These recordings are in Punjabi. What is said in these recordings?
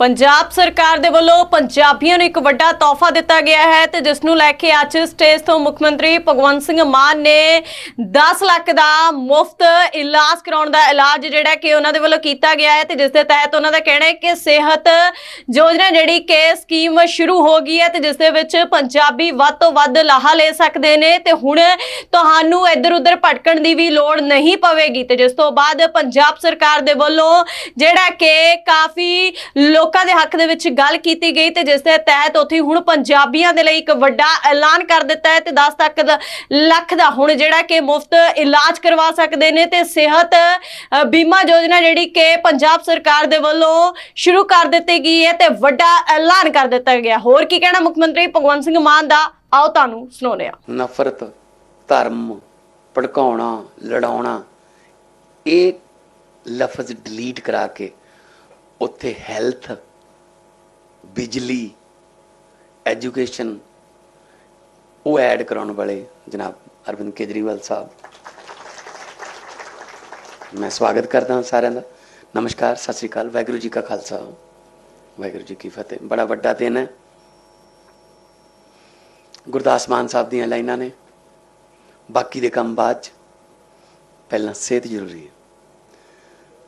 ਪੰਜਾਬ ਸਰਕਾਰ ਦੇ ਵੱਲੋਂ ਪੰਜਾਬੀਆਂ ਨੂੰ ਇੱਕ ਵੱਡਾ ਤੋਹਫਾ ਦਿੱਤਾ ਗਿਆ ਹੈ ਤੇ ਜਿਸ ਨੂੰ ਲੈ ਕੇ ਅੱਜ ਸਟੇਜ ਤੋਂ ਮੁੱਖ ਮੰਤਰੀ ਭਗਵੰਤ ਸਿੰਘ ਮਾਨ ਨੇ 10 ਲੱਖ ਦਾ ਮੁਫਤ ਇਲਾਜ ਕਰਾਉਣ ਦਾ ਇਲਾਜ ਜਿਹੜਾ ਕਿ ਉਹਨਾਂ ਦੇ ਵੱਲੋਂ ਕੀਤਾ ਗਿਆ ਹੈ ਤੇ ਜਿਸ ਦੇ ਤਹਿਤ ਉਹਨਾਂ ਦਾ ਕਹਿਣਾ ਹੈ ਕਿ ਸਿਹਤ ਯੋਜਨਾ ਜਿਹੜੀ ਕਿ ਸਕੀਮ ਸ਼ੁਰੂ ਹੋ ਗਈ ਹੈ ਤੇ ਜਿਸ ਦੇ ਵਿੱਚ ਪੰਜਾਬੀ ਵੱਧ ਤੋਂ ਵੱਧ ਲਾਹਾ ਲੈ ਸਕਦੇ ਨੇ ਤੇ ਹੁਣ ਤੁਹਾਨੂੰ ਇੱਧਰ ਉੱਧਰ ਭਟਕਣ ਦੀ ਵੀ ਲੋੜ ਨਹੀਂ ਪਵੇਗੀ ਤੇ ਜਿਸ ਤੋਂ ਬਾਅਦ ਪੰਜਾਬ ਸਰਕਾਰ ਦੇ ਵੱਲੋਂ ਜਿਹੜਾ ਕਿ ਕਾਫੀ ਲੋਕਾਂ ਲੋਕਾਂ ਦੇ ਹੱਕ ਦੇ ਵਿੱਚ ਗੱਲ ਕੀਤੀ ਗਈ ਤੇ ਜਿਸ ਦੇ ਤਹਿਤ ਉੱਥੇ ਹੁਣ ਪੰਜਾਬੀਆਂ ਦੇ ਲਈ ਇੱਕ ਵੱਡਾ ਐਲਾਨ ਕਰ ਦਿੱਤਾ ਹੈ ਤੇ 10 ਤੱਕ ਲੱਖ ਦਾ ਹੁਣ ਜਿਹੜਾ ਕਿ ਮੁਫਤ ਇਲਾਜ ਕਰਵਾ ਸਕਦੇ ਨੇ ਤੇ ਸਿਹਤ ਬੀਮਾ ਯੋਜਨਾ ਜਿਹੜੀ ਕਿ ਪੰਜਾਬ ਸਰਕਾਰ ਦੇ ਵੱਲੋਂ ਸ਼ੁਰੂ ਕਰ ਦਿੱਤੀ ਗਈ ਹੈ ਤੇ ਵੱਡਾ ਐਲਾਨ ਕਰ ਦਿੱਤਾ ਗਿਆ। ਹੋਰ ਕੀ ਕਹਿਣਾ ਮੁੱਖ ਮੰਤਰੀ ਭਗਵੰਤ ਸਿੰਘ ਮਾਨ ਦਾ? ਆਓ ਤੁਹਾਨੂੰ ਸੁਣਾਉਂਦੇ ਹਾਂ। ਨਫ਼ਰਤ, ਧਰਮ, ਭੜਕਾਉਣਾ, ਲੜਾਉਣਾ, ਇਹ ਲਫ਼ਜ਼ ਡਿਲੀਟ ਕਰਾ ਕੇ ਉੱਥੇ ਹੈਲਥ ਬਿਜਲੀ ਐਜੂਕੇਸ਼ਨ ਉਹ ਐਡ ਕਰਾਉਣ ਵਾਲੇ ਜਨਾਬ ਅਰਵਿੰਦ ਕੇਜਰੀਵਾਲ ਸਾਹਿਬ। ਮੈਂ ਸਵਾਗਤ ਕਰਦਾ ਹਾਂ ਸਾਰਿਆਂ ਦਾ। ਨਮਸਕਾਰ, ਸਤਿ ਸ੍ਰੀ ਅਕਾਲ। ਵਾਹਿਗੁਰੂ ਜੀ ਕਾ ਖਾਲਸਾ। ਵਾਹਿਗੁਰੂ ਜੀ ਕੀ ਫਤਿਹ। ਬੜਾ ਵੱਡਾ ਦਿਨ ਹੈ। ਗੁਰਦਾਸ ਮਾਨ ਸਾਹਿਬ ਦੀਆਂ ਲਾਈਨਾਂ ਨੇ। ਬਾਕੀ ਦੇ ਕੰਮ ਬਾਅਦ ਚ। ਪਹਿਲਾਂ ਸਿਹਤ ਜ਼ਰੂਰੀ ਹੈ।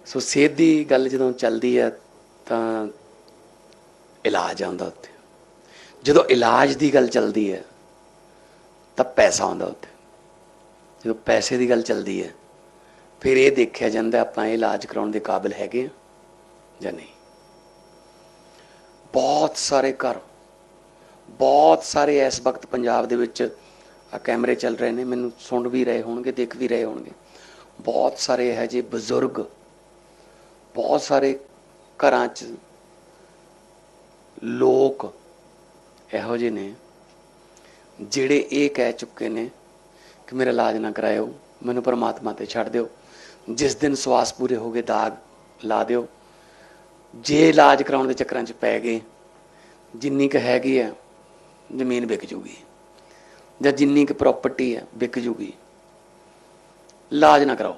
ਸੋ ਸਿਹਤ ਦੀ ਗੱਲ ਜਦੋਂ ਚੱਲਦੀ ਹੈ ਤਾਂ ਇਲਾਜ ਆਉਂਦਾ ਉੱਥੇ। ਜਦੋਂ ਇਲਾਜ ਦੀ ਗੱਲ ਚੱਲਦੀ ਹੈ ਤਾਂ ਪੈਸਾ ਆਉਂਦਾ ਉੱਥੇ। ਜਦੋਂ ਪੈਸੇ ਦੀ ਗੱਲ ਚੱਲਦੀ ਹੈ ਫਿਰ ਇਹ ਦੇਖਿਆ ਜਾਂਦਾ ਆਪਾਂ ਇਹ ਇਲਾਜ ਕਰਾਉਣ ਦੇ ਕਾਬਿਲ ਹੈਗੇ ਆ ਜਾਂ ਨਹੀਂ। ਬਹੁਤ ਸਾਰੇ ਘਰ, ਬਹੁਤ ਸਾਰੇ ਇਸ ਵਕਤ ਪੰਜਾਬ ਦੇ ਵਿੱਚ ਆ ਕੈਮਰੇ ਚੱਲ ਰਹੇ ਨੇ, ਮੈਨੂੰ ਸੁਣ ਵੀ ਰਹੇ ਹੋਣਗੇ, ਦੇਖ ਵੀ ਰਹੇ ਹੋਣਗੇ। ਬਹੁਤ ਸਾਰੇ ਹੈ ਜੇ ਬਜ਼ੁਰਗ ਬਹੁਤ ਸਾਰੇ ਘਰਾਂ 'ਚ ਲੋਕ ਇਹੋ ਜਿਹੇ ਨੇ, ਜਿਹੜੇ ਇਹ ਕਹਿ ਚੁੱਕੇ ਨੇ ਕਿ ਮੇਰਾ ਇਲਾਜ ਨਾ ਕਰਾਇਓ, ਮੈਨੂੰ ਪਰਮਾਤਮਾ ਤੇ ਛੱਡ ਦਿਓ, ਜਿਸ ਦਿਨ ਸਵਾਸ ਪੂਰੇ ਹੋ ਗਏ ਦਾਗ ਲਾ ਦਿਓ। ਜੇ ਇਲਾਜ ਕਰਾਉਣ ਦੇ ਚੱਕਰਾਂ 'ਚ ਪੈ ਗਏ, ਜਿੰਨੀ ਕੁ ਹੈਗੀ ਹੈ ਜ਼ਮੀਨ ਵਿਕ ਜੂਗੀ। ਜਾਂ ਜਿੰਨੀ ਕੁ ਪ੍ਰਾਪਰਟੀ ਹੈ ਵਿਕ ਜੂਗੀ। ਇਲਾਜ ਨਾ ਕਰਾਓ।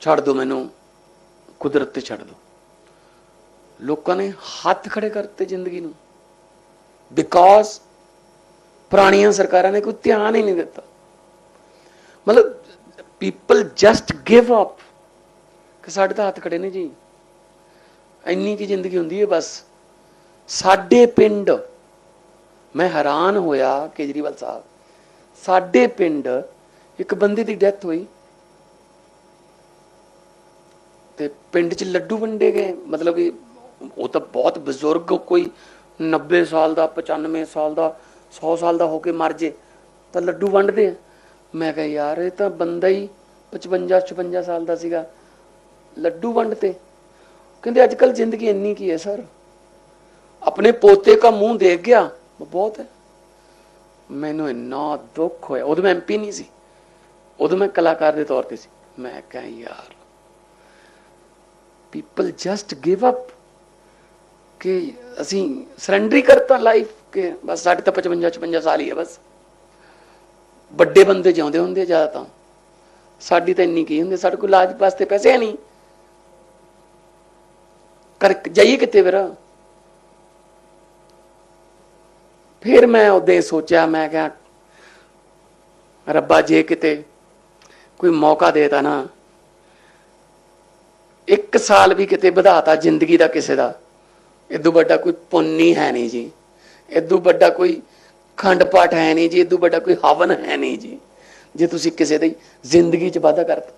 ਛੱਡ ਦਿਓ ਮੈਨੂੰ। ਕੁਦਰਤ ਤੇ ਛੱਡ ਦਿਓ ਲੋਕਾਂ ਨੇ ਹੱਥ ਖੜੇ ਕਰਤੇ ਜ਼ਿੰਦਗੀ ਨੂੰ। ਬਿਕੋਜ਼ ਪੁਰਾਣੀਆਂ ਸਰਕਾਰਾਂ ਨੇ ਕੋਈ ਧਿਆਨ ਹੀ ਨਹੀਂ ਦਿੱਤਾ। ਮਤਲਬ ਪੀਪਲ ਜਸਟ ਗਿਵ ਅਪ ਕਿ ਸਾਡੇ ਤਾਂ ਹੱਥ ਖੜੇ ਨੇ ਜੀ। ਇੰਨੀ ਕੀ ਜ਼ਿੰਦਗੀ ਹੁੰਦੀ ਹੈ ਬਸ। ਸਾਡੇ ਪਿੰਡ, ਮੈਂ ਹੈਰਾਨ ਹੋਇਆ ਕੇਜਰੀਵਾਲ ਸਾਹਿਬ, ਸਾਡੇ ਪਿੰਡ ਇੱਕ ਬੰਦੇ ਦੀ ਡੈਥ ਹੋਈ। ਤੇ ਪਿੰਡ 'ਚ ਲੱਡੂ ਵੰਡੇ ਗਏ। ਮਤਲਬ ਕਿ ਉਹ ਤਾਂ ਬਹੁਤ ਬਜ਼ੁਰਗ ਕੋਈ 90 ਸਾਲ ਦਾ 95 ਸਾਲ ਦਾ 100 ਸਾਲ ਦਾ ਹੋ ਕੇ ਮਰ ਜੇ, ਤਾਂ ਲੱਡੂ ਵੰਡਦੇ ਆ। ਮੈਂ ਕਿਹਾ, ਯਾਰ, ਇਹ ਤਾਂ ਬੰਦਾ ਹੀ 55 56 ਸਾਲ ਦਾ ਸੀਗਾ। ਲੱਡੂ ਵੰਡਤੇ। ਕਹਿੰਦੇ ਅੱਜ ਕੱਲ ਜ਼ਿੰਦਗੀ ਇੰਨੀ ਕੀ ਹੈ, ਸਰ? ਆਪਣੇ ਪੋਤੇ ਦਾ ਮੂੰਹ ਦੇਖ ਗਿਆ, ਬਹੁਤ ਹੈ। ਮੈਨੂੰ ਇੰਨਾ ਦੁੱਖ ਹੋਇਆ। ਉਦੋਂ ਮੈਂ ਐਮਪੀ ਨਹੀਂ ਸੀ। ਉਦੋਂ ਮੈਂ ਕਲਾਕਾਰ ਦੇ ਤੌਰ ਤੇ ਸੀ। ਮੈਂ ਕਿਹਾ, ਯਾਰ ਪੀਪਲ ਜਸਟ ਗਿਵ ਅਪ ਕਿ ਅਸੀਂ ਸਰੈਂਡਰ ਹੀ ਕਰਤਾ ਲਾਈਫ ਕਿ ਬਸ ਸਾਡੇ ਤਾਂ 55 56 ਸਾਲ ਹੀ ਹੈ ਬਸ। ਵੱਡੇ ਬੰਦੇ ਜਿਉਂਦੇ ਹੁੰਦੇ ਜ਼ਿਆਦਾ ਤਾਂ ਸਾਡੀ ਤਾਂ ਇੰਨੀ ਕੀ ਹੁੰਦੀ ਸਾਡੇ ਕੋਲ ਇਲਾਜ ਵਾਸਤੇ ਪੈਸੇ ਹੈ ਨਹੀਂ। ਕਰ ਜਾਈਏ ਕਿੱਥੇ ਫਿਰ? ਫਿਰ ਮੈਂ ਉਹਦੇ ਸੋਚਿਆ, ਮੈਂ ਕਿਹਾ, ਰੱਬਾ ਜੇ ਕਿਤੇ ਕੋਈ ਮੌਕਾ ਦੇਤਾ ਨਾ। ਇੱਕ ਸਾਲ ਵੀ ਕਿਤੇ ਵਧਾਤਾ ਜ਼ਿੰਦਗੀ ਦਾ ਕਿਸੇ ਦਾ। ਇਦੋਂ ਵੱਡਾ ਕੋਈ ਪੁੰਨੀ ਹੈ ਨਹੀਂ ਜੀ। ਇਦੋਂ ਵੱਡਾ ਕੋਈ ਖੰਡ ਪਾਠ ਹੈ ਨਹੀਂ ਜੀ। ਇਦੋਂ ਵੱਡਾ ਕੋਈ ਹਵਨ ਹੈ ਨਹੀਂ ਜੀ। ਜੇ ਤੁਸੀਂ ਕਿਸੇ ਦੀ ਜ਼ਿੰਦਗੀ 'ਚ ਵਾਧਾ ਕਰਤਾ।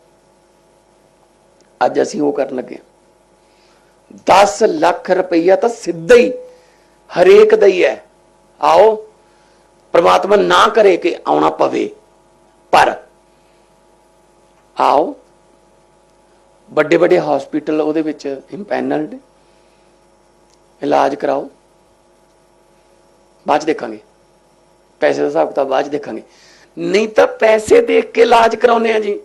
ਅੱਜ ਅਸੀਂ ਉਹ ਕਰਨ ਲੱਗੇ ਹਾਂ। 10 ਲੱਖ ਰੁਪਈਆ ਤਾਂ ਸਿੱਧਾ ਹੀ ਹਰੇਕ ਦਾ ਹੀ ਹੈ। ਆਓ, ਪ੍ਰਮਾਤਮਾ ਨਾ ਕਰੇ ਕਿ ਆਉਣਾ ਪਵੇ। ਪਰ ਆਓ ਵੱਡੇ ਵੱਡੇ ਹਸਪੀਟਲ ਉਹਦੇ ਵਿੱਚ ਇੰਪੈਨਲਡ ਇਲਾਜ ਕਰਾਓ। ਬਾਅਦ 'ਚ ਦੇਖਾਂਗੇ। ਪੈਸੇ ਦਾ ਹਿਸਾਬ ਕਿਤਾਬ ਬਾਅਦ 'ਚ ਦੇਖਾਂਗੇ। ਨਹੀਂ ਤਾਂ ਪੈਸੇ ਦੇਖ ਕੇ ਇਲਾਜ ਕਰਾਉਨੇ ਆ ਜੀ।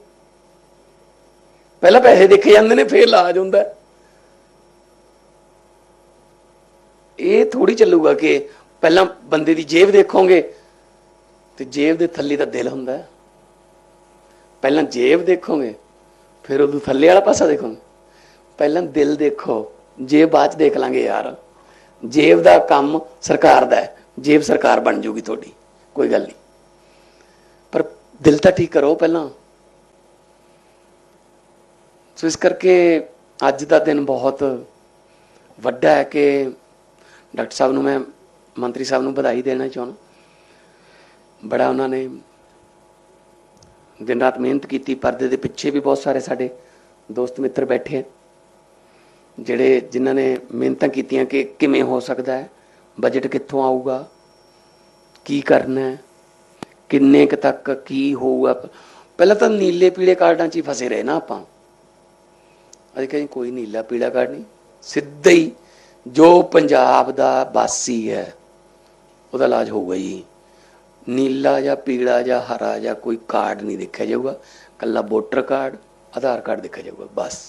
ਪਹਿਲਾਂ ਪੈਸੇ ਦੇਖੇ ਜਾਂਦੇ ਨੇ, ਫਿਰ ਇਲਾਜ ਹੁੰਦਾ। ਇਹ ਥੋੜੀ ਚੱਲੂਗਾ ਕਿ ਪਹਿਲਾਂ ਬੰਦੇ ਦੀ ਜੇਬ ਦੇਖੋਗੇ, ਤੇ ਜੇਬ ਦੇ ਥੱਲੇ ਤਾਂ ਦਿਲ ਹੁੰਦਾ। ਪਹਿਲਾਂ ਜੇਬ ਦੇਖੋਗੇ। ਫਿਰ ਉਹ ਥੱਲੇ ਵਾਲਾ ਪਾਸਾ ਦੇਖੋ। ਪਹਿਲਾਂ ਦਿਲ ਦੇਖੋ, ਜੇਬ ਬਾਅਦ 'ਚ ਦੇਖ ਲਾਂਗੇ ਯਾਰ। ਜੇਬ ਦਾ ਕੰਮ ਸਰਕਾਰ ਦਾ ਹੈ, ਜੇਬ ਸਰਕਾਰ ਬਣ ਜੂਗੀ ਤੁਹਾਡੀ, ਕੋਈ ਗੱਲ ਨਹੀਂ। ਪਰ ਦਿਲ ਤਾਂ ਠੀਕ ਕਰੋ ਪਹਿਲਾਂ। ਸੋ ਇਸ ਕਰਕੇ ਅੱਜ ਦਾ ਦਿਨ ਬਹੁਤ ਵੱਡਾ ਹੈ ਕਿ ਡਾਕਟਰ ਸਾਹਿਬ ਨੂੰ ਮੈਂ ਮੰਤਰੀ ਸਾਹਿਬ ਨੂੰ ਵਧਾਈ ਦੇਣਾ ਚਾਹੁੰਦਾ। ਬੜਾ ਉਹਨਾਂ ਨੇ ਦਿਨ ਰਾਤ ਮਿਹਨਤ ਕੀਤੀ, ਪਰਦੇ ਦੇ ਪਿੱਛੇ ਵੀ ਬਹੁਤ ਸਾਰੇ ਸਾਡੇ ਦੋਸਤ ਮਿੱਤਰ ਬੈਠੇ ਆ, ਜਿਹੜੇ ਜਿਨ੍ਹਾਂ ਨੇ ਮਿਹਨਤਾਂ ਕੀਤੀਆਂ ਕਿ ਕਿਵੇਂ ਹੋ ਸਕਦਾ ਹੈ ਬਜਟ ਕਿੱਥੋਂ ਆਊਗਾ, ਕੀ ਕਰਨਾ ਹੈ, ਕਿੰਨੇ ਕੁ ਤੱਕ ਕੀ ਹੋਊਗਾ। ਪਹਿਲਾਂ ਤਾਂ ਨੀਲੇ ਪੀਲੇ ਕਾਰਡਾਂ 'ਚ ਹੀ ਫਸੇ ਰਹੇ ਨਾ ਆਪਾਂ। ਅਸੀਂ ਕਹਿੰਦੇ ਕੋਈ ਨੀਲਾ ਪੀਲਾ ਕਾਰਡ ਨਹੀਂ, ਸਿੱਧਾ ਹੀ ਜੋ ਪੰਜਾਬ ਦਾ ਵਾਸੀ ਹੈ, ਉਹਦਾ ਇਲਾਜ ਹੋਊਗਾ ਜੀ। ਨੀਲਾ ਜਾਂ ਪੀਲਾ ਜਾਂ ਹਰਾ ਜਾਂ ਕੋਈ ਕਾਰਡ ਨਹੀਂ ਦੇਖਿਆ ਜਾਊਗਾ। ਕੱਲਾ ਵੋਟਰ ਕਾਰਡ ਆਧਾਰ ਕਾਰਡ ਦੇਖਿਆ ਜਾਊਗਾ, ਬਸ।